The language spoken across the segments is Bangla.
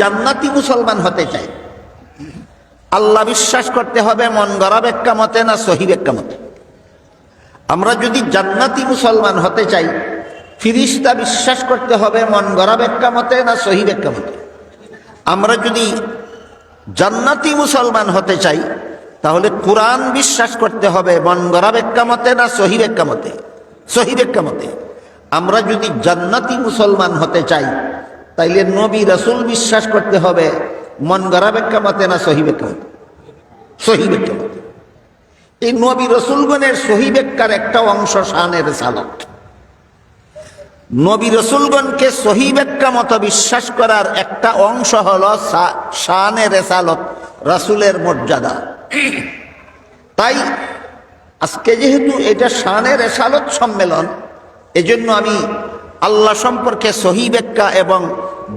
জান্নাতি মুসলমান হতে চাই আল্লাহ বিশ্বাস করতে হবে, মন গড়া ব্যাখ্যা মতে না সহি ব্যাখ্যা মতে আমরা যদি জান্নাতি মুসলমান হতে চাই, ফিরিস্তা বিশ্বাস করতে হবে, মন গড়া ব্যাখ্যা মতে না সহি ব্যাখ্যা মতে আমরা যদি জান্নাতি মুসলমান হতে চাই, তাহলে কোরআন বিশ্বাস করতে হবে, মন গড়া ব্যাখ্যা মতে না সহি ব্যাখ্যা মতে সহি ব্যাখ্যা মতে আমরা যদি জান্নাতি মুসলমান হতে চাই তাইলে নবী রসুল বিশ্বাস করতে হবে, মন গড়া ব্যাখ্যা মতে না সহি ব্যাখ্যা মতে সহি এই নবী রসুলগণের সহি ব্যাখ্যার একটা অংশ শানের সালক নবী রসুলগণকে সহি ব্যাখ্যা মতো বিশ্বাস করার একটা অংশ হল শানের রেসালত রাসুলের মর্যাদা। তাই আজকে যেহেতু এটা শানের রেসালত সম্মেলন, এজন্য আমি আল্লাহ সম্পর্কে সহি ব্যাখ্যা এবং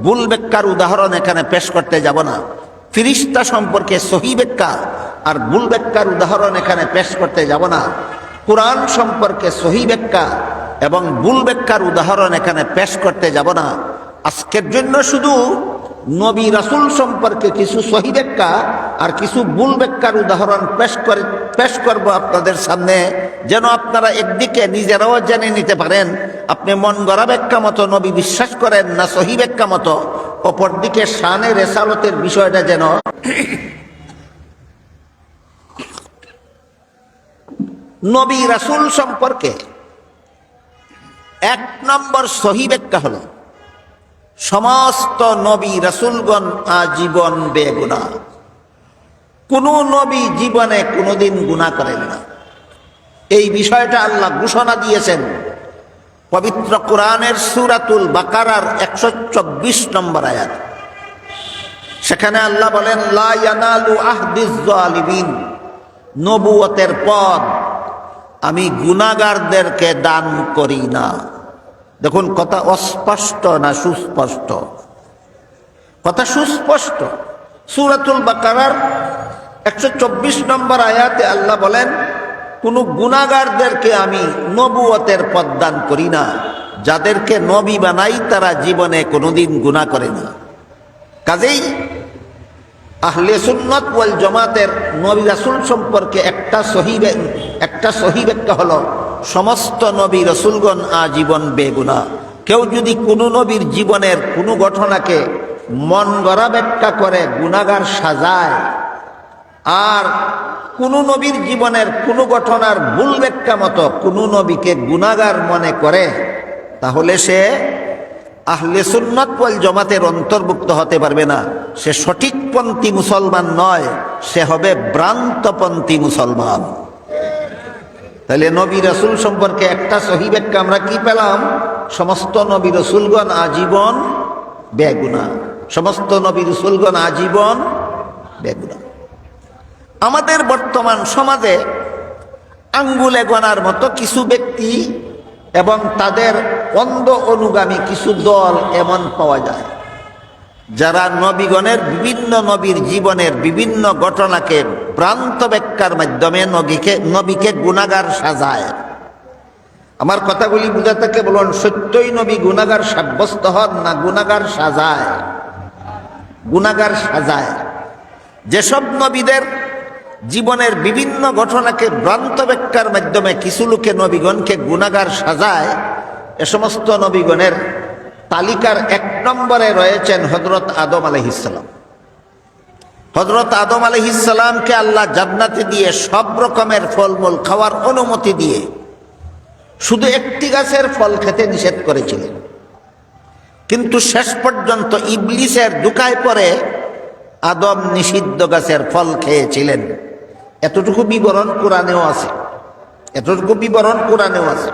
ভুল ব্যাখ্যার উদাহরণ এখানে পেশ করতে যাব না। ফিরিস্তা সম্পর্কে সহি ব্যাখ্যা আর ভুল ব্যাখ্যার উদাহরণ এখানে পেশ করতে যাব না। কোরআন সম্পর্কে সহি ব্যাখ্যা এবং ভুল ব্যাখ্যার উদাহরণ এখানে পেশ করতে যাব না। আজকের জন্য শুধু নবী রাসুল সম্পর্কে কিছু সহি ব্যাখ্যা আর কিছু ভুল ব্যাখ্যার উদাহরণ পেশ করে, পেশ করব আপনাদের সামনে, যেন আপনারা একদিকে নিজেরাও জেনে নিতে পারেন, আপনি মন গড়া ব্যাখ্যা মতো, নবী বিশ্বাস করেন না সহি ব্যাখ্যা মতো, অপরদিকে শানের রেসালতের বিষয়টা যেন নবী রাসুল সম্পর্কে এক নম্বর সহি ব্যাখ্যা হল, সমস্ত নবী রাসুলগণ আজীবন বেগুনা কোন নবী জীবনে কোনোদিন গুণা করেন না। এই বিষয়টা আল্লাহ ঘোষণা দিয়েছেন। পবিত্র কোরআনের সুরাতুল বাকারার একশো চব্বিশ নম্বর আয়াত। সেখানে আল্লাহ বলেন লায়ানালু আহদিন নবুয়তের পদ আমি গুণাগারদেরকে দান করি না। দেখুন, কথা অস্পষ্ট না সুস্পষ্ট? কথা সুস্পষ্ট। সুরাতুল বাকারার একশো চব্বিশ নম্বর আয়াতে আল্লাহ বলেন, কোনো গুণাগারদেরকে আমি নবুয়তের পদ দান করি না। যাদেরকে নবী বানাই, তারা জীবনে কোনোদিন গুণা করে না। কাজেই আহলে সুন্নত ওয়াল জমাতের নবী রাসুল সম্পর্কে একটা সহি একটা সহি ব্যাখ্যা হলো, সমস্ত নবী রসুলগণ আজীবন বেগুনা কেউ যদি কোনো নবীর জীবনের কোনো ঘটনাকে মন গড়া ব্যাখ্যা করে গুণাগার সাজায়। আর কোনো নবীর জীবনের কোনো ঘটনার ভুল ব্যাখ্যা মতো কোনো নবীকে গুণাগার মনে করে, তাহলে সে আহলে সুন্নত পল জমাতের অন্তর্ভুক্ত হতে পারবে না। সে সঠিক সঠিকপন্থী মুসলমান নয়, সে হবে ভ্রান্তপন্থী মুসলমান। তাহলে নবী রসুল সম্পর্কে একটা সহি ব্যাখ্যা আমরা কি পেলাম? সমস্ত নবী রসুলগণ আজীবন বেগুনা সমস্ত নবী রসুলগণ আজীবন বেগুনা। আমাদের বর্তমান সমাজে আঙ্গুলে গনার মতো কিছু ব্যক্তি এবং তাদের অন্ধ অনুগামী কিছু দল এমন পাওয়া যায়, যারা নবীগণের বিভিন্ন নবীর জীবনের বিভিন্ন ঘটনাকে ভ্রান্ত ব্যাখ্যার মাধ্যমে নবীকে নবীকে গুণাগার সাজায়। আমার কথাগুলি বুঝা থেকে বলুন সত্যই নবী গুণাগার সাব্যস্ত হন না, গুণাগার সাজায়। গুণাগার সাজায়। যেসব নবীদের জীবনের বিভিন্ন ঘটনাকে ভ্রান্ত ব্যাখ্যার মাধ্যমে কিছু লোকে নবীগণকে গুণাগার সাজায়, এ সমস্ত নবীগণের তালিকার এক নম্বরে রয়েছেন হজরত আদম আলহিসাল্লাম হজরত আদম আলহিসাল্লামকে আল্লাহ জান্নাতে দিয়ে সব রকমের ফলমূল খাওয়ার অনুমতি দিয়ে শুধু একটি গাছের ফল খেতে নিষেধ করেছিলেন। কিন্তু শেষ পর্যন্ত ইবলিসের দুকায় পরে আদম নিষিদ্ধ গাছের ফল খেয়েছিলেন। এতটুকু বিবরণ কোরআনেও আছে। এতটুকু বিবরণ কোরআনেও আছে।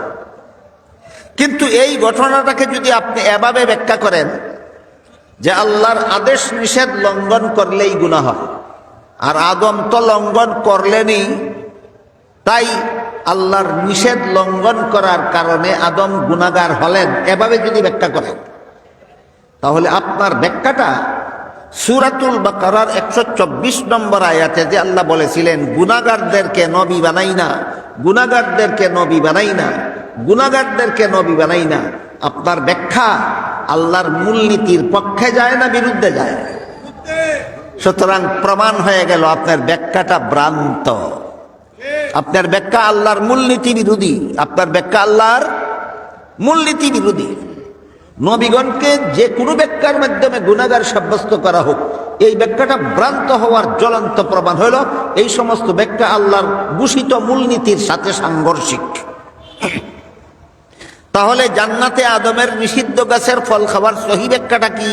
কিন্তু এই ঘটনাটাকে যদি আপনি এভাবে ব্যাখ্যা করেন যে আল্লাহর আদেশ নিষেধ লঙ্ঘন করলেই গুণা হয়, আর আদম তো লঙ্ঘন করলেনই, তাই আল্লাহর নিষেধ লঙ্ঘন করার কারণে আদম গুণাগার হলেন। এভাবে যদি ব্যাখ্যা করেন। তাহলে আপনার ব্যাখ্যাটা সুরাতুল বাকারার একশো চব্বিশ নম্বর আয়াতে যে আল্লাহ বলেছিলেন গুনাগারদেরকে নবী বানাই না গুনাগারদেরকে নবী বানাই না গুনাগারদেরকে নবী বানাই না। আপনার ব্যাখ্যা আল্লাহর মূলনীতির পক্ষে যায় না বিরুদ্ধে যায়? সুতরাং প্রমাণ হয়ে গেল আপনার ব্যাখ্যাটা ভ্রান্ত। আপনার ব্যাখ্যা আল্লাহর মূলনীতি বিরোধী, আপনার ব্যাখ্যা আল্লাহর মূলনীতি বিরোধী। নবীগণকে যে কোনো ব্যাখ্যার মাধ্যমে গুণাগার সাব্যস্ত করা হোক, এই ব্যাখ্যাটা ভ্রান্ত হওয়ার জ্বলন্ত প্রমাণ হলো এই সমস্ত ব্যাখ্যা আল্লাহর ঘোষিত মূলনীতির সাথে সাংঘর্ষিক। তাহলে জান্নাতে আদমের নিষিদ্ধ গাছের ফল খাবার সহি ব্যাখ্যাটা কি?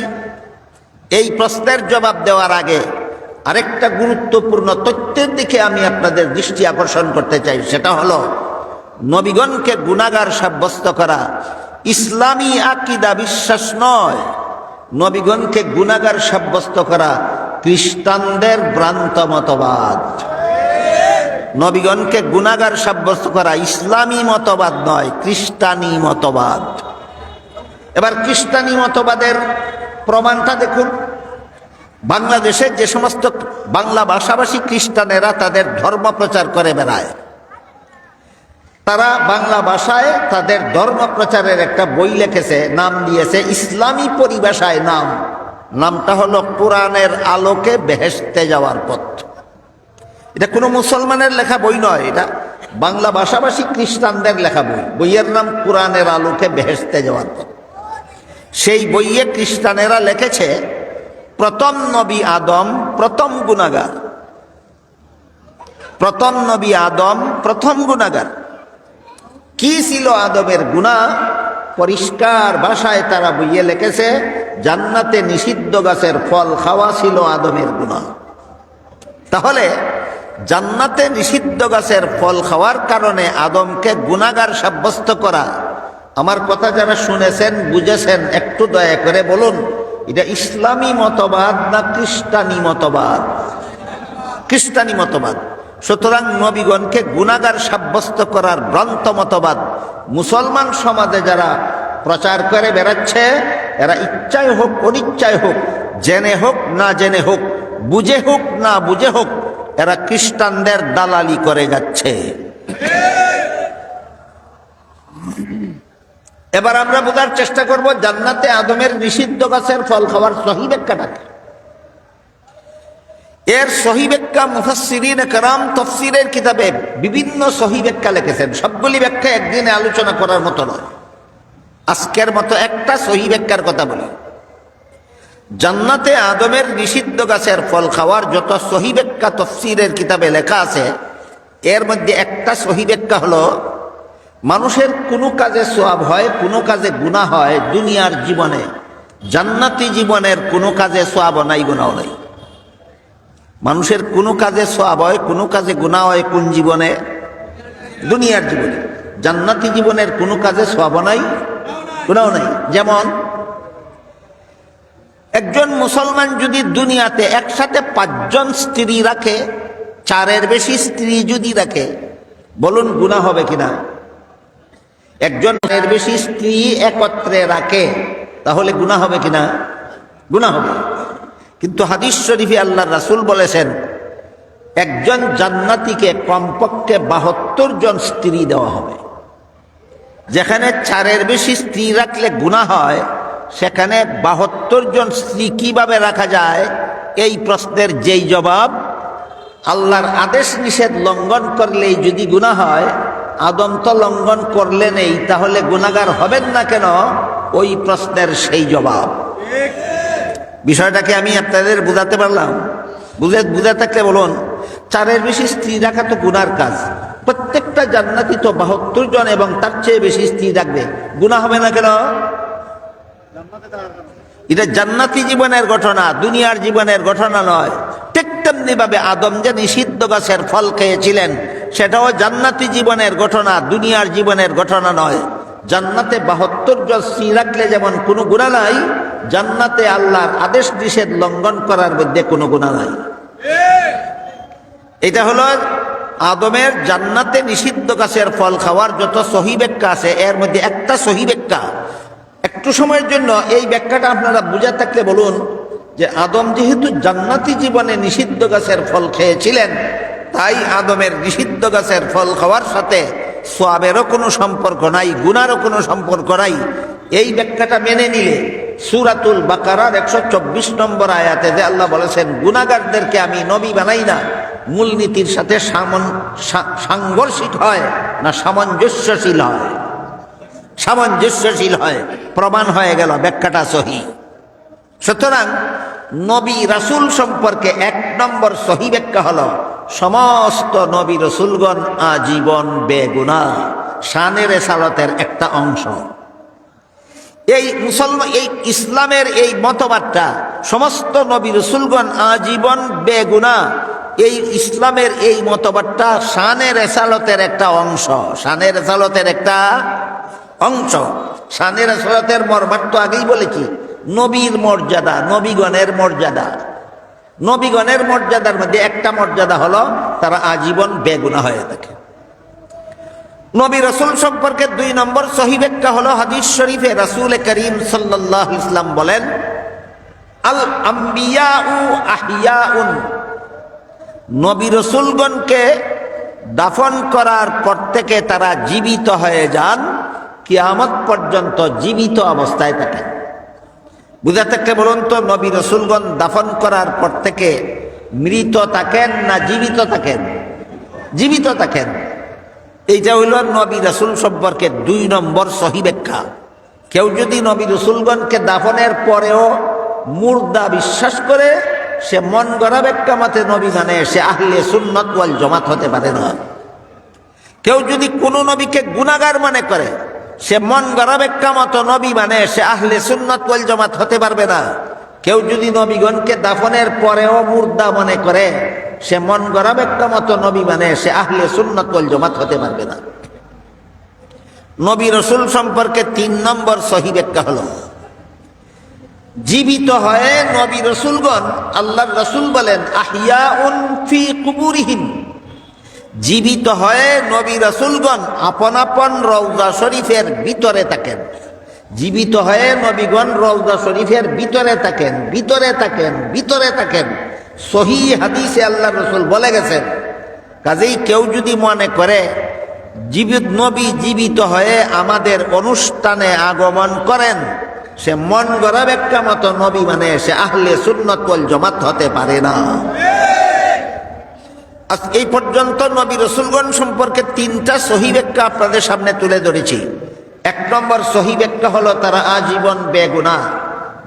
এই প্রশ্নের জবাব দেওয়ার আগে আরেকটা গুরুত্বপূর্ণ তথ্যের দিকে আমি আপনাদের দৃষ্টি আকর্ষণ করতে চাই, সেটা হলো নবীগণকে গুণাগার সাব্যস্ত করা ইসলামী আকিদা বিশ্বাস নয়। নবীগণকে গুণাগার সাব্যস্ত করা খ্রিস্টানদের ভ্রান্ত মতবাদ। নবীগণকে গুণাগার সাব্যস্ত করা ইসলামী মতবাদ নয়, খ্রিস্টানি মতবাদ। এবার খ্রিস্টানি মতবাদের প্রমাণটা দেখুন। বাংলাদেশের যে সমস্ত বাংলা ভাষাভাষী খ্রিস্টানেরা তাদের ধর্ম প্রচার করে বেড়ায়। তারা বাংলা ভাষায় তাদের ধর্ম প্রচারের একটা বই লিখেছে, নাম দিয়েছে ইসলামী পরিভাষায় নাম। নামটা হলো কোরআনের আলোকে বেহেশতে যাওয়ার পথ। এটা কোনো মুসলমানের লেখা বই নয়, এটা বাংলা ভাষাভাষী খ্রিস্টানদের লেখা বই। বইয়ের নাম কোরআনের আলোকে বেহেশতে যাওয়ার পথ। সেই বইয়ে খ্রিস্টানেরা লিখেছে, প্রথম নবী আদম প্রথম গুণাগার। প্রথম নবী আদম প্রথম গুণাগার। কি ছিল আদমের গুণা? পরিষ্কার ভাষায় তারা বইয়ে লিখেছে, জান্নাতে নিষিদ্ধ গাছের ফল খাওয়া ছিল আদমের গুণা। তাহলে, জান্নাতে নিষিদ্ধ গাছের ফল খাওয়ার কারণে আদমকে গুণাগার সাব্যস্ত করা। আমার কথা যারা শুনেছেন, বুঝেছেন, একটু দয়া করে বলুন, এটা ইসলামী মতবাদ না খ্রিস্টানি মতবাদ? খ্রিস্টানি মতবাদ। সুতরাং নবীগণকে গুণাগার সাব্যস্ত করার ভ্রান্ত মতবাদ মুসলমান সমাজে যারা প্রচার করে বেড়াচ্ছে, এরা ইচ্ছায় হোক অনিচ্ছায় হোক, জেনে হোক না জেনে হোক, বুঝে হোক না বুঝে হোক, এরা খ্রিস্টানদের দালালি করে যাচ্ছে। এবার আমরা বোঝার চেষ্টা করব, জান্নাতে আদমের নিষিদ্ধ গাছের ফল খাওয়ার সহি ব্যাখ্যাটাকে এর সহি ব্যাখ্যা মুফাসিরিন কারাম তফসিরের কিতাবে বিভিন্ন সহি ব্যাখ্যা লিখেছেন। সবগুলি ব্যাখ্যা একদিনে আলোচনা করার মতো নয়। আজকের মতো একটা সহি ব্যাখ্যার কথা বলি। জান্নাতে আদমের নিষিদ্ধ গাছের ফল খাওয়ার যত সহি ব্যাখ্যা তফসিরের কিতাবে লেখা আছে, এর মধ্যে একটা সহি ব্যাখ্যা হলো, মানুষের কোনো কাজে সোয়াব হয়, কোনো কাজে গুণা হয় দুনিয়ার জীবনে। জান্নাতি জীবনের কোনো কাজে সোয়াব নাই গুণাও নাই। মানুষের কোনো কাজে সোয়াব হয়, কোনো কাজে গুণা হয় কোন জীবনে? দুনিয়ার জীবনে। জান্নাতি জীবনের কোনো কাজে সোয়াব নাই গুণাও নাই। যেমন, একজন মুসলমান যদি দুনিয়াতে একসাথে পাঁচজন স্ত্রী রাখে, চারের বেশি স্ত্রী যদি রাখে, বলুন গুণা হবে কিনা? একজন বেশি স্ত্রী একত্রে রাখে, তাহলে গুণা হবে কিনা? গুণা হবে। কিন্তু হাদিস শরীফে আল্লাহ রাসুল বলেছেন, একজন জান্নাতিকে কমপক্ষে বাহাত্তর জন স্ত্রী দেওয়া হবে। যেখানে চারের বেশি স্ত্রী রাখলে গুণা হয়, সেখানে বাহাত্তর জন স্ত্রী কীভাবে রাখা যায়, এই প্রশ্নের যেই জবাব, আল্লাহর আদেশ নিষেধ লঙ্ঘন করলেই যদি গুণা হয়, আদম তো লঙ্ঘন করলেন এই তাহলে গুণাগার হবেন না কেন? ওই প্রশ্নের সেই জবাব। বিষয়টাকে আমি আপনাদের বুঝাতে পারলাম। বুঝে বুঝে থাকলে বলুন, চারের বেশি স্ত্রী রাখা তো গুনার কাজ। প্রত্যেকটা জান্নাতি তো বাহাত্তর জন এবং তার চেয়ে বেশি স্ত্রী রাখবে। গুণা হবে না কেন? এটা জান্নাতি জীবনের ঘটনা, দুনিয়ার জীবনের ঘটনা নয়। ঠিক তেমনি ভাবে আদম যে নিষিদ্ধ গাছের ফল খেয়েছিলেন, সেটাও জান্নাতি জীবনের ঘটনা, দুনিয়ার জীবনের ঘটনা নয়। জান্নাতে বাহাত্তর জন স্ত্রী রাখলে যেমন কোনো গুণা নাই জান্নাতে আল্লাহর আদেশ নিষেধ লঙ্ঘন করার মধ্যে কোনো গুণা নাই। এটা হলো আদমের জান্নাতে নিষিদ্ধ গাছের ফল খাওয়ার যত সহি ব্যাখ্যা আছে, এর মধ্যে একটা সহি ব্যাখ্যা। একটু সময়ের জন্য এই ব্যাখ্যাটা আপনারা বুঝে থাকলে বলুন যে আদম যেহেতু জান্নাতি জীবনে নিষিদ্ধ গাছের ফল খেয়েছিলেন, তাই আদমের নিষিদ্ধ গাছের ফল খাওয়ার সাথে সোয়াবেরও কোনো সম্পর্ক নাই, গুনারও কোনো সম্পর্ক নাই। এই ব্যাখ্যাটা মেনে নিলে সুরাতুল বাকারার একশো চব্বিশ নম্বর আয়াতে যে আল্লাহ বলেছেন গুনাগারদেরকে আমি নবী বানাই না, মূলনীতির সাথে সাংঘর্ষিক হয় না সামঞ্জস্যশীল হয়? সামঞ্জস্যশীল হয়, প্রমাণ হয়ে গেল, ব্যাখ্যাটা সহি। সুতরাং নবী রাসুল সম্পর্কে এক নম্বর সহি ব্যাখ্যা হল, সমস্ত নবী রসুলগণ আজীবন বেগুনা শানের সালতের একটা অংশ। এই মুসলমান, এই ইসলামের এই মতবাদটা, সমস্ত নবী রসুলগণ আজীবন বেগুনা। এই ইসলামের এই মতবাদটা শানের এসালতের একটা অংশ শানের এসালতের একটা অংশ। শানের মর্মাট তো আগেই বলেছি, নবীর মর্যাদা, নবীগণের মর্যাদা। নবীগণের মর্যাদার মধ্যে একটা মর্যাদা হলো, তারা আজীবন বেগুনা হয়ে থাকে। নবী রসুল সম্পর্কে দুই নম্বর সহি ব্যাখ্যা হলো হাদিস শরীফে রসুল করিম সাল্লাহ ইসলাম বলেন, আল আহিয়াউন নবী রসুলগণকে দাফন করার পর থেকে তারা জীবিত হয়ে যান, কিয়ামত পর্যন্ত জীবিত অবস্থায় থাকেন। বুঝা থাকতে বলুন তো, নবী রসুলগণ দাফন করার পর থেকে মৃত থাকেন না জীবিত থাকেন? জীবিত থাকেন। এইটা হইল নবী রসুল সম্পর্কে দুই নম্বর সহি ব্যাখ্যা। কেউ যদি নবী রসুলগণকে দাফনের পরেও মুর্দা বিশ্বাস করে, সে মন গড়া ব্যাখ্যা মতে নবী মানে সে আহলে সুন্নত ওয়াল জমাত হতে পারে না। কেউ যদি কোনো নবীকে গুনাগার মনে করে, সে মন গড়া ব্যাখ্যা মতো নবী মানে সে আহলে সুন্নত ওয়াল জমাত হতে পারবে না। কেউ যদি নবীগণকে দাফনের পরেও মুর্দা মনে করে সে মন গড়া ব্যাখ্যা মতো নবী মানে সে আহলে সুন্নত ওয়াল জমাত হতে পারবে না। নবী রসুল সম্পর্কে তিন নম্বর সহি ব্যাখ্যা হলো, জীবিত হয়ে নবী রসুলগণ, আল্লাহর রসুল বলেন আহিয়া ফি কুবুরিহীন জীবিত হয়ে নবী রসুলগণ আপন আপন রৌজা শরীফের ভিতরে থাকেন। জীবিত হয়ে নবীগণ রৌজা শরীফের ভিতরে থাকেন ভিতরে থাকেন ভিতরে থাকেন। সহি হাদিসে আল্লাহ রসুল বলে গেছেন, কাজেই কেউ যদি মনে করে, জীবিত নবী জীবিত হয়ে আমাদের অনুষ্ঠানে আগমন করেন, সে মন গড়া ব্যাখ্যা মতো নবী মানে সে আহলে সুন্নত ওয়াল জমাত হতে পারে না। এই পর্যন্ত নবী রসুলগণ সম্পর্কে তিনটা সহি ব্যাখ্যা আপনাদের সামনে তুলে ধরেছি। এক নম্বর সহি ব্যাখ্যা হলো তারা আজীবন বেগুনা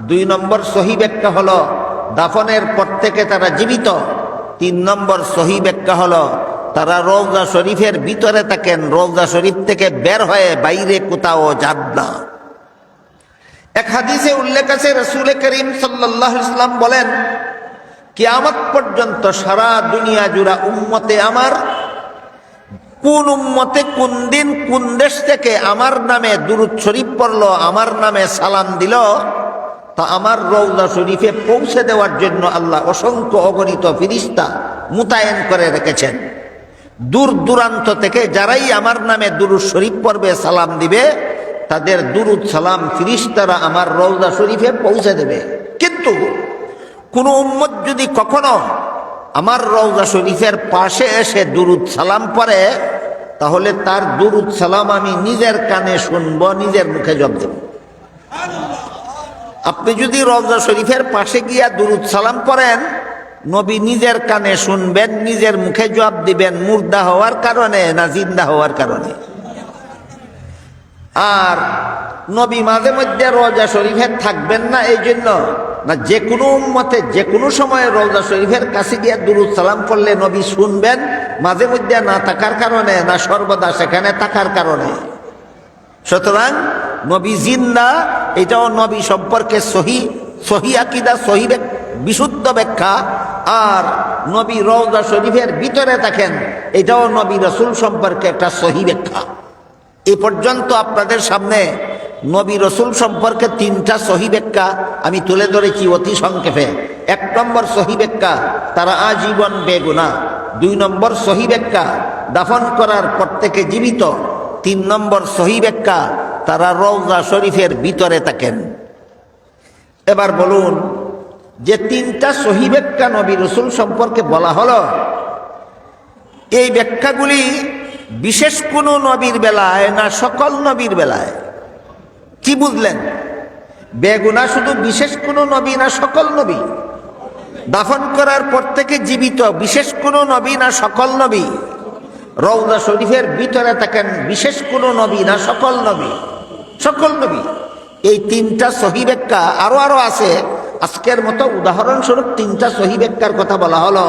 দুই নম্বর সহি ব্যাখ্যা হলো দাফনের পর থেকে তারা জীবিত। তিন নম্বর সহি ব্যাখ্যা হলো, তারা রৌজা শরীফের ভিতরে থাকেন, রৌজা শরীফ থেকে বের হয়ে বাইরে কোথাও যান না। এক হাদিসে উল্লেখ আছে, রসুল করিম সাল্লাহ ইসলাম বলেন, কিয়ামত পর্যন্ত সারা দুনিয়া জুড়া উম্মতে আমার, কোন উম্মতে কোন দিন কোন দেশ থেকে আমার নামে দুরুৎ শরীফ পড়ল, আমার নামে সালাম দিল তা আমার রৌদা শরীফে পৌঁছে দেওয়ার জন্য আল্লাহ অসংখ্য অগণিত ফিরিস্তা মোতায়েন করে রেখেছেন। দূর দূরান্ত থেকে যারাই আমার নামে দুরুদ শরীফ পর্বে সালাম দিবে, তাদের দুরুদ সালাম ফিরিস্তারা আমার রৌদা শরীফে পৌঁছে দেবে। কিন্তু কোনো উম্মত যদি কখনো আমার রৌজা শরীফের পাশে এসে দুরুদ সালাম পরে তাহলে তার দুরুদ সালাম আমি নিজের কানে শুনব, নিজের মুখে জব দেব। আপনি যদি রওজা শরীফের পাশে গিয়া দুরুদ সালাম করেন নবী নিজের কানে শুনবেন, নিজের মুখে জবাব দিবেন, মুর্দা হওয়ার কারণে না জিন্দা হওয়ার কারণে? আর নবী মাঝে মধ্যে রোজা শরীফের থাকবেন না, এই জন্য না যে কোনো মতে যে কোনো সময় রোজা শরীফের কাছে গিয়ে দুরুদ সালাম করলে নবী শুনবেন, মাঝে মধ্যে না থাকার কারণে, না সর্বদা সেখানে থাকার কারণে। সুতরাং নবী জিন্দা এটাও নবী সম্পর্কে সহি সহি আকিদা, সহি বিশুদ্ধ ব্যাখ্যা। আর নবী রওজা শরীফের ভিতরে থাকেন এটাও নবী রসুল সম্পর্কে একটা সহি ব্যাখ্যা। এ পর্যন্ত আপনাদের সামনে নবী রসুল সম্পর্কে তিনটা সহি ব্যাখ্যা আমি তুলে ধরেছি অতি সংক্ষেপে। এক নম্বর সহি ব্যাখ্যা, তারা আজীবন বেগুনা দুই নম্বর সহি ব্যাখ্যা, দাফন করার পর থেকে জীবিত। তিন নম্বর সহি ব্যাখ্যা তারা রওজা শরীফের ভিতরে থাকেন। এবার বলুন, যে তিনটা সহি ব্যাখ্যা নবী রসুল সম্পর্কে বলা হলো, এই ব্যাখ্যাগুলি বিশেষ কোনো নবীর বেলায় না সকল নবীর বেলায়। কি বুঝলেন? বেগুনা শুধু বিশেষ কোনো নবী না সকল নবী। দাফন করার পর থেকে জীবিত বিশেষ কোনো নবী না সকল নবী। রৌদা শরীফের ভিতরে থাকেন বিশেষ কোনো নবী না সকল নবী। সকল নবী এই তিনটা সহি ব্যাখ্যা আরও আরও আছে। আজকের মতো উদাহরণস্বরূপ তিনটা সহি ব্যাখ্যার কথা বলা হলো।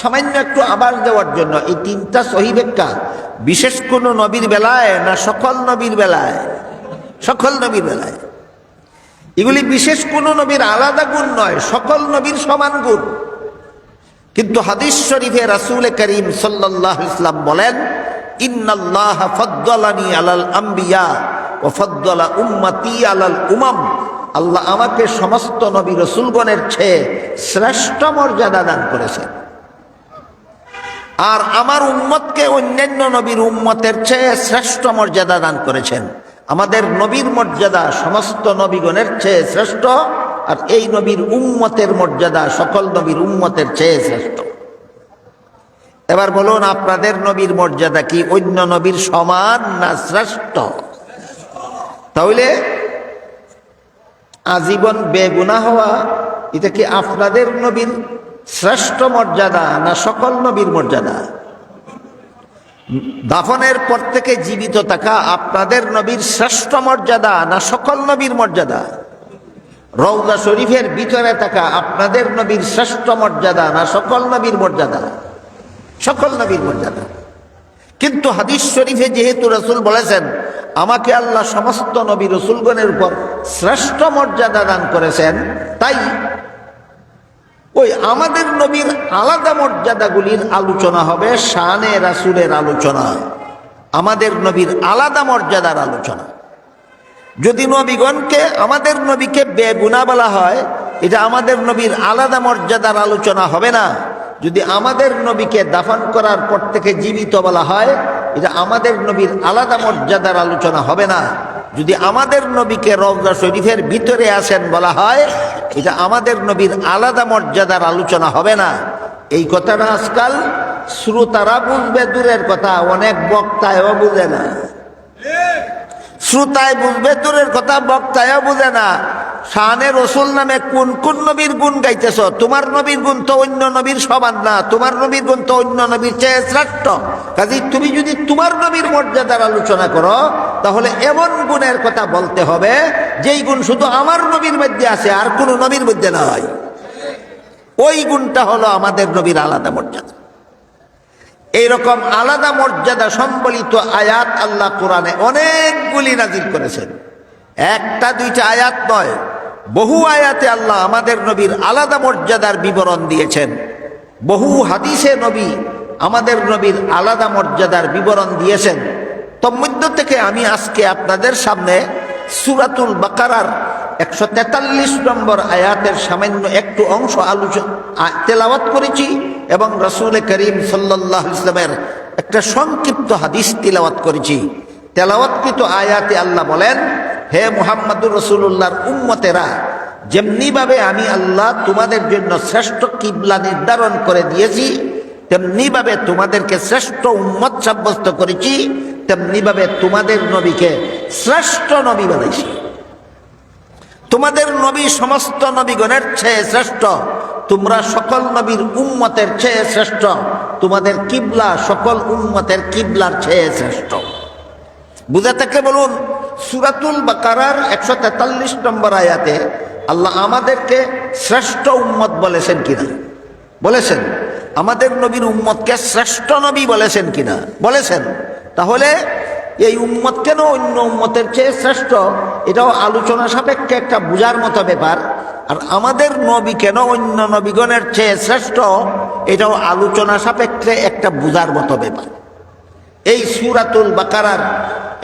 সামান্য একটু আবার দেওয়ার জন্য এই তিনটা সহি ব্যাখ্যা, বিশেষ কোনো নবীর বেলায় না সকল নবীর বেলায়? সকল নবীর বেলায়। এগুলি বিশেষ কোন নবীর আলাদা গুণ নয়, সকল নবীর সমান গুণ। কিন্তু হাদিস শরীফে রাসূল করিম আলাইহি ইসলাম বলেন, ইন্নাল্লাহ ফদ্দালানি আলাল আম্বিয়া। ও ফদ্দালা উম্মতি আলাল উমাম। আল্লাহ আমাকে সমস্ত নবী রসুলগণের চেয়ে শ্রেষ্ঠ মর্যাদা দান করেছেন। আর আমার উম্মতকে অন্যান্য নবীর উম্মতের চেয়ে শ্রেষ্ঠ মর্যাদা দান করেছেন। আমাদের নবীর মর্যাদা সমস্ত নবীগণের চেয়ে শ্রেষ্ঠ, আর এই নবীর উম্মতের মর্যাদা সকল নবীর উম্মতের চেয়ে শ্রেষ্ঠ। এবার বলুন, আপনাদের নবীর মর্যাদা কি অন্য নবীর সমান না শ্রেষ্ঠ? তাহলে আজীবন বেগুনা হওয়া, এটা কি আপনাদের নবীর শ্রেষ্ঠ মর্যাদা না সকল নবীর মর্যাদা? দাফনের পর থেকে জীবিত থাকা আপনাদের নবীর শ্রেষ্ঠ মর্যাদা না সকল নবীর মর্যাদা? রৌদা শরীফের ভিতরে থাকা আপনাদের নবীর শ্রেষ্ঠ মর্যাদা না সকল নবীর মর্যাদা? সকল নবীর মর্যাদা। কিন্তু হাদিস শরীফে যেহেতু রসুল বলেছেন আমাকে আল্লাহ সমস্ত নবী রসুলগণের উপর শ্রেষ্ঠ মর্যাদা দান করেছেন, তাই ওই আমাদের নবীর আলাদা মর্যাদাগুলির আলোচনা হবে, শানে রাসুলের আলোচনা। আমাদের নবীর আলাদা মর্যাদার আলোচনা। যদি নবীগণকে, আমাদের নবীকে বেগুনা বলা হয়, এটা আমাদের নবীর আলাদা মর্যাদার আলোচনা হবে না। যদি আমাদের নবীকে দাফন করার পর থেকে জীবিত বলা হয়, এটা আমাদের নবীর আলাদা মর্যাদার আলোচনা হবে না। যদি আমাদের নবীকে রওজা শরীফের ভিতরে আসেন বলা হয়, এটা আমাদের নবীর আলাদা মর্যাদার আলোচনা হবে না। এই কথাটা আজকাল শ্রোতারা বুঝবে, দূরের কথা, অনেক বক্তায়ও বুঝে না। শ্রোতায় বুঝবে, দূরের কথা বক্তায়ও বুঝে না। শাহানে রসুল নামে কোন কোন নবীর গুণ গাইতেছ? তোমার নবীর গুণ তো অন্য নবীর সমান না, তোমার নবীর গুণ তো অন্য নবীর চেয়ে শ্রেষ্ঠ। কাজে তুমি যদি তোমার নবীর মর্যাদার আলোচনা করো, তাহলে এমন গুণের কথা বলতে হবে, যেই গুণ শুধু আমার নবীর মধ্যে আছে, আর কোনো নবীর মধ্যে নয়। ওই গুণটা হলো আমাদের নবীর আলাদা মর্যাদা। এইরকম আলাদা মর্যাদা সম্বলিত আয়াত আল্লাহ কোরআনে অনেকগুলি নাজিল করেছেন। একটা, দুইটা আয়াত নয় বহু আয়াতে আল্লাহ আমাদের নবীর আলাদা মর্যাদার বিবরণ দিয়েছেন। বহু হাদিসে নবী আমাদের নবীর আলাদা মর্যাদার বিবরণ দিয়েছেন। তন্মধ্য থেকে আমি আজকে আপনাদের সামনে সুরাতুল বাকারার একশো তেতাল্লিশ নম্বর আয়াতের সামান্য একটু অংশ আলোচনা তেলাওয়াত করেছি এবং রসুল করিম সাল্লাহ ইসলামের একটা সংক্ষিপ্ত হাদিস তেলাওয়াত করেছি। তেলাওয়াতকৃত আয়াতে আল্লাহ বলেন হে মুহাম্মদুর রসুল্লাহর উম্মতেরা যেমনিভাবে আমি আল্লাহ তোমাদের জন্য শ্রেষ্ঠ কিবলা নির্ধারণ করে দিয়েছি তেমনিভাবে তোমাদেরকে শ্রেষ্ঠ উম্মত সাব্যস্ত করেছি তেমনিভাবে তোমাদের নবীকে শ্রেষ্ঠ নবী বানাইছি। তোমাদের নবী সমস্ত নবীগণের চেয়ে শ্রেষ্ঠ, তোমরা সকল নবীর উম্মতের চেয়ে শ্রেষ্ঠ, তোমাদের কিবলা সকল উম্মতের কিবলার চেয়ে শ্রেষ্ঠ। বুঝে থাকলে বলুন? সুরাতুল বাকারার একশো তেতাল্লিশ নম্বর আয়াতে আল্লাহ আমাদেরকে শ্রেষ্ঠ উম্মত বলেছেন কিনা? বলেছেন। আমাদের নবীর উম্মতকে শ্রেষ্ঠ নবী বলেছেন কিনা? বলেছেন। তাহলে এই উম্মত কেন অন্য উম্মতের চেয়ে শ্রেষ্ঠ? এটাও আলোচনা সাপেক্ষে একটা বুঝার মতো ব্যাপার। আর আমাদের নবী কেন অন্য নবীগণের চেয়ে শ্রেষ্ঠ? এটাও আলোচনা সাপেক্ষে একটা বুঝার মতো ব্যাপার। এই সুরাতুল বাকারার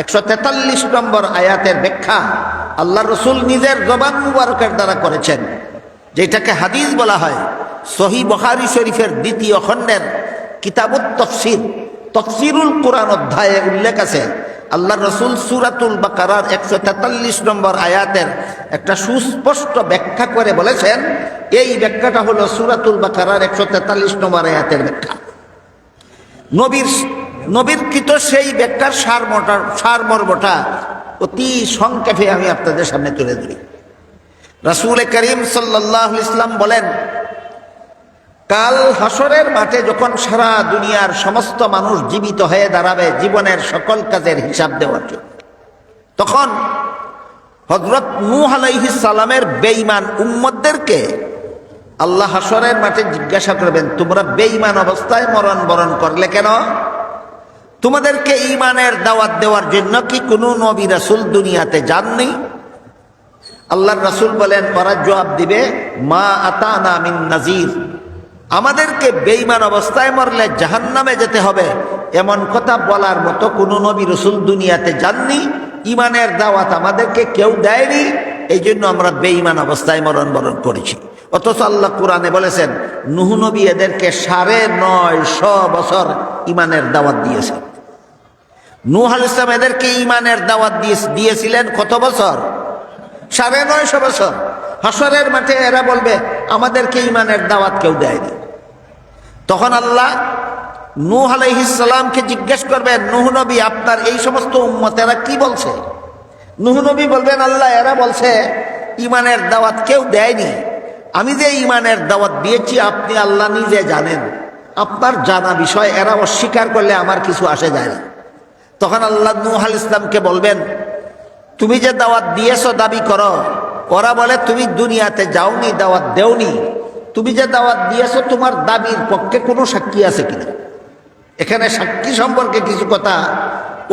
একশো তেতাল্লিশ নম্বর আয়াতের ব্যাখ্যা আল্লাহ রসুল নিজের জবান মুবারকের দ্বারা করেছেন, যেটাকে হাদিস বলা হয় সহি বহারি শরীফের দ্বিতীয় খণ্ডের কিতাবুত তফসির। তফসিরুল কোরআন অধ্যায়ে উল্লেখ আছে, আল্লাহ রসুল সুরাতুল বাকারার একশো তেতাল্লিশ নম্বর আয়াতের একটা সুস্পষ্ট ব্যাখ্যা করে বলেছেন, এই ব্যাখ্যাটা হলো সুরাতুল বাকারার একশো তেতাল্লিশ নম্বর আয়াতের ব্যাখ্যা। নবীর নবীর কৃত সেই ব্যাখ্যার সারমটা সারমর্মটা অতি সংক্ষেপে আমি আপনাদের সামনে তুলে ধরি। রাসূল করিম সাল্লাহ ইসলাম বলেন, কাল হাসরের মাঠে যখন সারা দুনিয়ার সমস্ত মানুষ জীবিত হয়ে দাঁড়াবে জীবনের সকল কাজের হিসাব দেওয়ার জন্য, তখন হজরত নূহ আলাইহিস সালামের বেঈমান উম্মতদেরকে আল্লাহ হাসরের মাঠে জিজ্ঞাসা করবেন, তোমরা বেঈমান অবস্থায় মরণ বরণ করলে কেন? তোমাদেরকে ইমানের দাওয়াত দেওয়ার জন্য কি কোনো নবী রাসূল দুনিয়াতে যাননি? আল্লাহর রাসূল বলেন, ওরা জবাব দিবে, মা আতানা মিন নাজির আমাদেরকে বেঈমান অবস্থায় মরলে জাহান্নামে যেতে হবে। এমন কথা বলার মতো কোনো নবী রসুল দুনিয়াতে যাননি। ইমানের দাওয়াত আমাদেরকে কেউ দেয়নি। এই জন্য আমরা বেঈমান অবস্থায় মরণ বরণ করেছি। অথচ আল্লাহ কোরআনে বলেছেন, নুহু নবী এদেরকে সাড়ে নয় শ বছর ইমানের দাওয়াত দিয়েছেন। নুহ আল ইসলাম এদেরকে ইমানের দাওয়াত দিয়েছিলেন কত বছর? সাড়ে নয়শো বছর। হাসরের মাঠে এরা বলবে, আমাদেরকে ইমানের দাওয়াত কেউ দেয়নি। তখন আল্লাহ নূহ আলাইহিসালামকে জিজ্ঞেস করবেন, নুহ নবী, আপনার এই সমস্ত উম্মতেরা কি বলছে? নুহ নবী বলবেন, আল্লাহ, এরা বলছে ইমানের দাওয়াত কেউ দেয়নি। আমি যে ইমানের দাওয়াত দিয়েছি, আপনি আল্লাহ নিজে জানেন। আপনার জানা বিষয় এরা অস্বীকার করলে আমার কিছু আসে যায় না। তখন আল্লাহ নূহ আল ইসলামকে বলবেন, তুমি যে দাওয়াত দিয়েছ দাবি করো। ওরা বলে, তুমি দুনিয়াতে যাওনি, দাওয়াত দেওনি। তুমি যে দাওয়াত দিয়েছ, তোমার দাবির পক্ষে কোনো সাক্ষী আছে কিনা? এখানে সাক্ষী সম্পর্কে কিছু কথা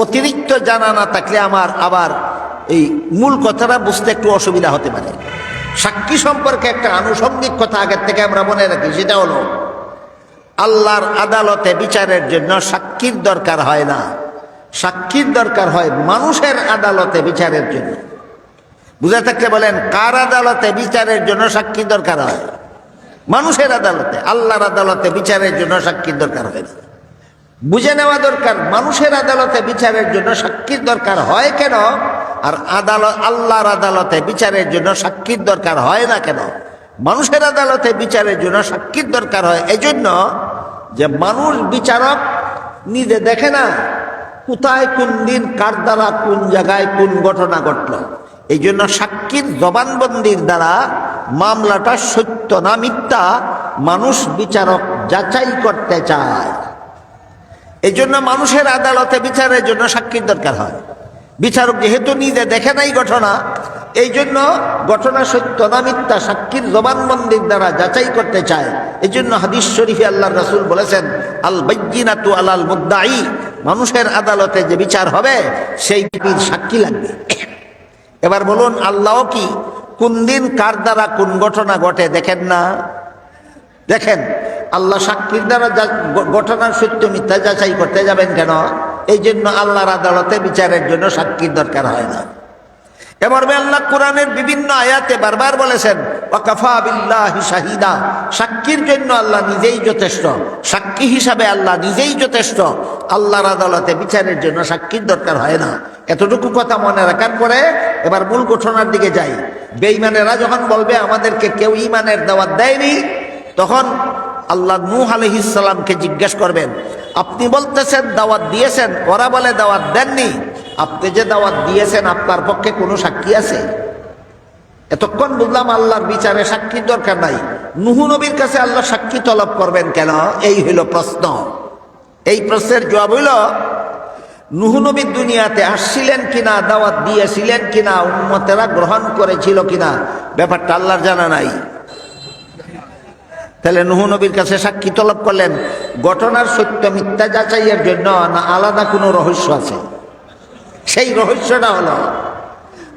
অতিরিক্ত জানা না থাকলে আমার আবার এই মূল কথাটা বুঝতে একটু অসুবিধা হতে পারে। সাক্ষী সম্পর্কে একটা আনুষঙ্গিক কথা আগের থেকে আমরা মনে রাখি, সেটা হলো, আল্লাহর আদালতে বিচারের জন্য সাক্ষীর দরকার হয় না। সাক্ষীর দরকার হয় মানুষের আদালতে বিচারের জন্য। বুঝে থাকলে বলেন, কার আদালতে বিচারের জন্য সাক্ষীর দরকার হয়? মানুষের আদালতে, আল্লাহর আদালতে বিচারের জন্য সাক্ষীর দরকার হয় না। বুঝে নেওয়া দরকার, মানুষের আদালতে বিচারের জন্য সাক্ষীর দরকার হয় কেন? আর আদালত, আল্লাহর আদালতে বিচারের জন্য সাক্ষীর দরকার হয় না কেন? মানুষের আদালতে বিচারের জন্য সাক্ষীর দরকার হয়। এই জন্য যে মানুষ বিচারক নিজে দেখে না কোথায় কোন দিন, কার দ্বারা কোন জায়গায় কোন ঘটনা ঘটল? এই জন্য সাক্ষীর জবানবন্দির দ্বারা মামলাটা সত্য না মিথ্যা মানুষ বিচারক যাচাই করতে চায়। এই জন্য মানুষের আদালতে বিচারের জন্য সাক্ষীর দরকার হয়। বিচারক যেহেতু নিজে দেখে নাই ঘটনা, এই জন্য ঘটনা সত্য না মিথ্যা সাক্ষীর জবানবন্দির দ্বারা যাচাই করতে চায়। এই জন্য হাদিস শরীফে আল্লাহ রসুল বলেছেন, আল বৈজিনাতু আলাল মুদ্দাই মানুষের আদালতে যে বিচার হবে, সেই পৃথিবীর সাক্ষী লাগবে। এবার বলুন আল্লাহ কি কোন দিন কার দ্বারা কোন ঘটনা ঘটে দেখেন না? দেখেন, আল্লাহ সাক্ষীর দ্বারা ঘটনার সত্য মিথ্যা যাচাই করতে যাবেন কেন? এই জন্য আল্লাহর আদালতে বিচারের জন্য সাক্ষীর দরকার হয় না। এবার আল্লাহ কোরআনের বিভিন্ন আয়াতে বারবার বলেছেন শাহিদা। সাক্ষীর জন্য আল্লাহ নিজেই যথেষ্ট। সাক্ষী হিসাবে আল্লাহ নিজেই যথেষ্ট। আল্লাহর আদালতে বিচারের জন্য সাক্ষীর দরকার হয় না। এতটুকু কথা মনে রাখার পরে এবার মূল ঘটনার দিকে যাই। বেঈমানেরা যখন বলবে, আমাদেরকে কেউ ইমানের দাওয়াত দেয়নি, তখন আল্লাহ নূহ আলহিসাল্লামকে জিজ্ঞেস করবেন, আপনি বলতেছেন, দাওয়াত দিয়েছেন? ওরা বলে দাওয়াত দেননি। আপনি যে দাওয়াত দিয়েছেন, আপনার পক্ষে কোনো সাক্ষী আছে? এতক্ষণ বুঝলাম আল্লাহর বিচারে সাক্ষীর দরকার নাই। নুহু নবীর কাছে আল্লাহ সাক্ষী তলব করবেন কেন? এই হইল প্রশ্ন। এই প্রশ্নের জবাব হইল, নুহু নবীর দুনিয়াতে আসছিলেন কিনা, দাওয়াত দিয়েছিলেন কিনা উন্মতেরা গ্রহণ করেছিল কিনা, ব্যাপারটা আল্লাহর জানা নাই। তাহলে নুহু নবীর কাছে সাক্ষী তলব করলেন, ঘটনার সত্য মিথ্যা যাচাইয়ের জন্য না আলাদা কোনো রহস্য আছে? সেই রহস্যটা হলো,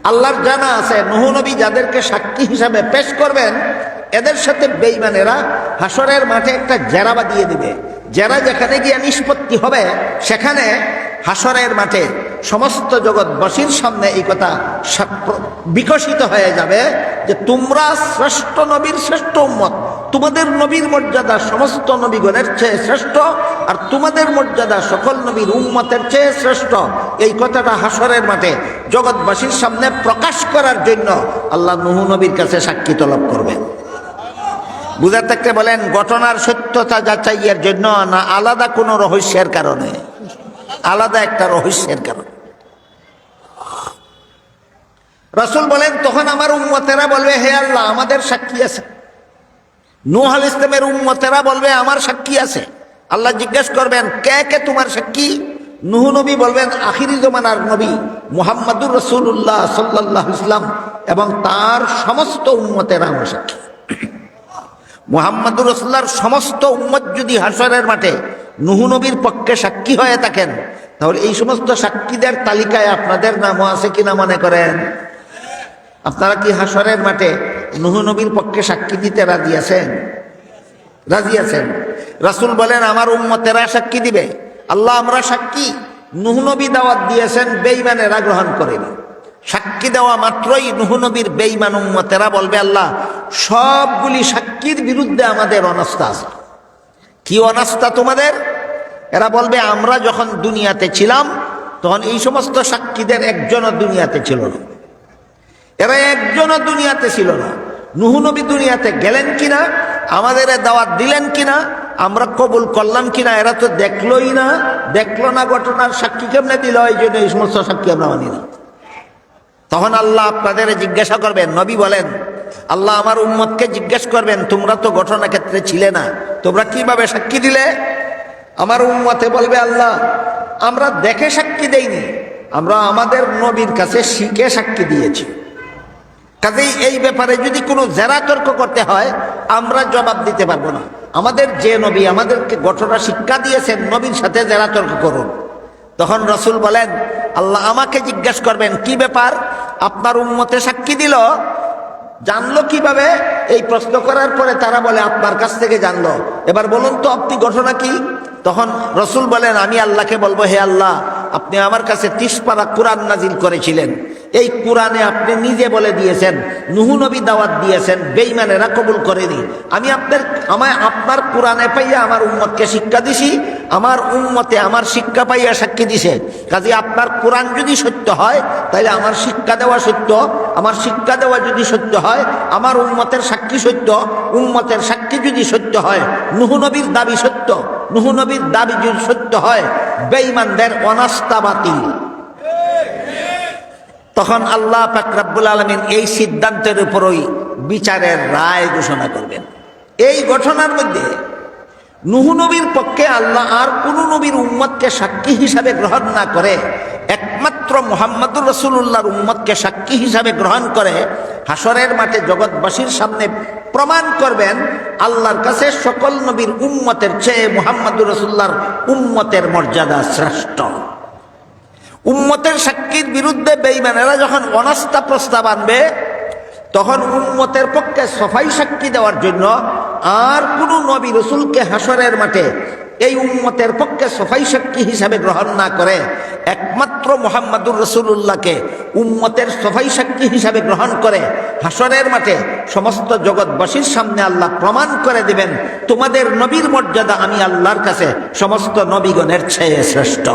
আল্লাহর জানা আছে, নুহু নবী যাদেরকে সাক্ষী হিসাবে পেশ করবেন, এদের সাথে বেইমানেরা হাসরের মাঠে একটা জেরা বাঁধিয়ে দিবে। জেরা যেখানে গিয়ে নিষ্পত্তি হবে, সেখানে হাসরের মাঠে সমস্ত জগৎবাসীর সামনে এই কথা বিকশিত হয়ে যাবে যে তোমরা শ্রেষ্ঠ নবীর শ্রেষ্ঠ উম্মত। তোমাদের নবীর মর্যাদা সমস্ত নবীগণের চেয়ে শ্রেষ্ঠ, আর তোমাদের মর্যাদা সকল নবীর উম্মতের চেয়ে শ্রেষ্ঠ। এই কথাটা হাসরের মাঠে জগৎবাসীর সামনে প্রকাশ করার জন্য আল্লাহ নুহু নবীর কাছে সাক্ষী তলব করবেন বুঝার থাকতে বলেন, ঘটনার সত্যতা যাচাইয়ের জন্য না আলাদা কোনো রহস্যের কারণে? আলাদা একটা রহস্যের কারণে। রাসূল বলেন, তখন আমার উম্মতেরা বলবে, হে আল্লাহ, আমাদের সাক্ষী আছে। নূহ ইসলামের উম্মতেরা বলবে, আমার সাক্ষী আছে। আল্লাহ জিজ্ঞেস করবেন, কে কে তোমার সাক্ষী? নুহ নবী বলবেন, আখিরি জমানার নবী মুহাম্মাদুর রসুল্লাহ সাল্লাহ ইসলাম এবং তার সমস্ত উম্মতেরা আমার সাক্ষী। মুহাম্মাদুর রসুল্লাহর সমস্ত উম্মত যদি হাসরের মাঠে নুহু নবীর পক্ষে সাক্ষী হয়ে থাকেন, তাহলে এই সমস্ত সাক্ষীদের তালিকায় আপনাদের নামও আছে কিনা মনে করেন? আপনারা কি হাসরের মাঠে নুহু নবীর পক্ষে সাক্ষী দিতে রাজি আছেন? রাজি আছেন। রাসূল বলেন, আমার উম্মতেরা সাক্ষী দিবে। আল্লাহ আমরা সাক্ষী। নুহ নবী দাওয়াত দিয়েছেন বেইমানেরা গ্রহণ করেনি। সাক্ষী দেওয়া মাত্রই নুহ নবীর বেইমান উম্মতেরা বলবে, আল্লাহ, সবগুলি সাক্ষীর বিরুদ্ধে আমাদের অনাস্থা আছে। কি অনাস্থা তোমাদের? এরা বলবে, আমরা যখন দুনিয়াতে ছিলাম, তখন এই সমস্ত সাক্ষীদের একজনও দুনিয়াতে ছিল না। এরা একজনও দুনিয়াতে ছিল না। নুহু নবী দুনিয়াতে গেলেন কিনা, আমাদের দাওয়াত দিলেন কিনা, আমরা কবুল করলাম কিনা, এরা তো দেখলোই না। দেখল না ঘটনার সাক্ষী কেমনে দিল, এই জন্য এই সমস্ত সাক্ষী আমরা মানি না। তখন আল্লাহ আপনাদের জিজ্ঞাসা করবেন, নবী বলেন, আল্লাহ আমার উম্মতকে জিজ্ঞেস করবেন, তোমরা তো ঘটনা ক্ষেত্রে ছিলে না, তোমরা কীভাবে সাক্ষী দিলে? আমার উম্মতে বলবে আল্লাহ, আমরা দেখে সাক্ষী দেইনি, আমরা আমাদের নবীর কাছে শিখে সাক্ষী দিয়েছি। কাজেই এই ব্যাপারে যদি কোনো জেরা তর্ক করতে হয়, আমরা জবাব দিতে পারব না। আমাদের যে নবী আমাদেরকে ঘটনা শিক্ষা দিয়েছেন, নবীর সাথে জেরা তর্ক করুন। তখন রসুল বলেন, আল্লাহ আমাকে জিজ্ঞেস করবেন, কি ব্যাপার? আপনার উন্মতে সাক্ষী দিল? জানলো কীভাবে? এই প্রশ্ন করার পরে তারা বলে, আপনার কাছ থেকে জানলো। এবার বলুন তো, আপনি ঘটনা কি? তখন রসুল বলেন, আমি আল্লাহকে বলব, হে আল্লাহ, আপনি আমার কাছে তিসপাড়া কোরআন নাজিল করেছিলেন। এই কোরআনে আপনি নিজে বলে দিয়েছেন, নুহু নবী দাওয়াত দিয়েছেন বেইমানেরা কবুল করেনি। আমি আপনার, আমায় আপনার কোরআনে পাইয়া আমার উম্মতকে শিক্ষা দিছি, আমার উম্মতে আমার শিক্ষা পাইয়া সাক্ষী দিছে। কাজে আপনার কোরআন যদি সত্য হয় তাহলে আমার শিক্ষা দেওয়া সত্য, আমার শিক্ষা দেওয়া যদি সত্য হয়, আমার উম্মতের সাক্ষী সত্য, উম্মতের সাক্ষী যদি সত্য হয়, নুহু নবীর দাবি সত্য, নুহু নবীর দাবি যদি সত্য হয়, বেঈমানদের অনাস্থা বাতিল। তখন আল্লাহ ফাকরাবুল আলমিন এই সিদ্ধান্তের উপরই বিচারের রায় ঘোষণা করবেন। এই ঘটনার মধ্যে নুহু নবীর পক্ষে আল্লাহ আর কোন নবীর উম্মতকে সাক্ষী হিসাবে গ্রহণ না করে, একমাত্র মোহাম্মদুর রসুল্লাহর উম্মতকে সাক্ষী হিসাবে গ্রহণ করে হাসরের মাঠে জগৎবাসীর সামনে প্রমাণ করবেন, আল্লাহর কাছে সকল নবীর উম্মতের চেয়ে মোহাম্মদুর রসুল্লাহর উম্মতের মর্যাদা শ্রেষ্ঠ। উম্মতের সাক্ষীর বিরুদ্ধে বেইমানেরা যখন অনাস্থা প্রস্তাব আনবে, তখন উম্মতের পক্ষে সফাই সাক্ষী দেওয়ার জন্য আর কোনো নবী রসুলকে হাসরের মাঠে এই উম্মতের পক্ষে সফাই সাক্ষী হিসাবে গ্রহণ না করে, একমাত্র মোহাম্মদুর রসুল্লাহকে উম্মতের সফাই সাক্ষী হিসাবে গ্রহণ করে হাসরের মাঠে সমস্ত জগৎবাসীর সামনে আল্লাহ প্রমাণ করে দিবেন, তোমাদের নবীর মর্যাদা আমি আল্লাহর কাছে সমস্ত নবীগণের চেয়ে শ্রেষ্ঠ।